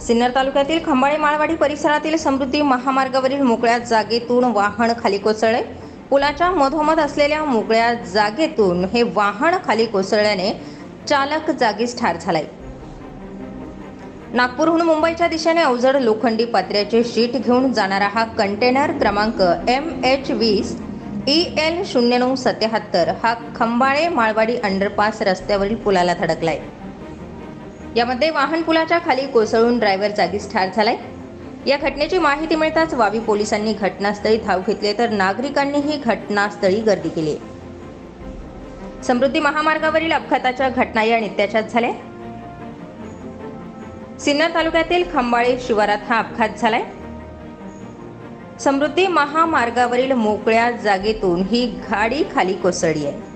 सिन्नर तालुक्यातील खंबाळे माळवाडी परिसरातील समृद्धी महामार्गावरील मोकळ्या जागेतून वाहन खाली कोसळले. पुलाच्या मधोमध असलेल्या मोकळ्या जागेतून हे वाहन खाली कोसळल्याने चालक जागीच ठार झालाय. नागपूरहून मुंबईच्या दिशेने अवजड लोखंडी पत्र्याचे शीट घेऊन जाणारा हा कंटेनर क्रमांक एम एच वीस ई एल शून्य नऊ सत्याहत्तर हा खंबाळे माळवाडी अंडरपास रस्त्यावरील पुलाला धडकलाय. यामध्ये वाहन पुलाच्या खाली कोसळून ड्रायव्हर जागीच ठार झालाय. या घटनेची माहिती मिळताच वावी पोलिसांनी घटनास्थळी धाव घेतली तर नागरिकांनीही घटनास्थळी गर्दी केली. समृद्धी महामार्गावरील अपघाताच्या घटना या नित्याच्याच झाल्या. सिन्नर तालुक्यातील खंबाळे शिवारात हा अपघात झालाय. समृद्धी महामार्गावरील मोकळ्या जागेतून ही गाडी खाली कोसळली आहे.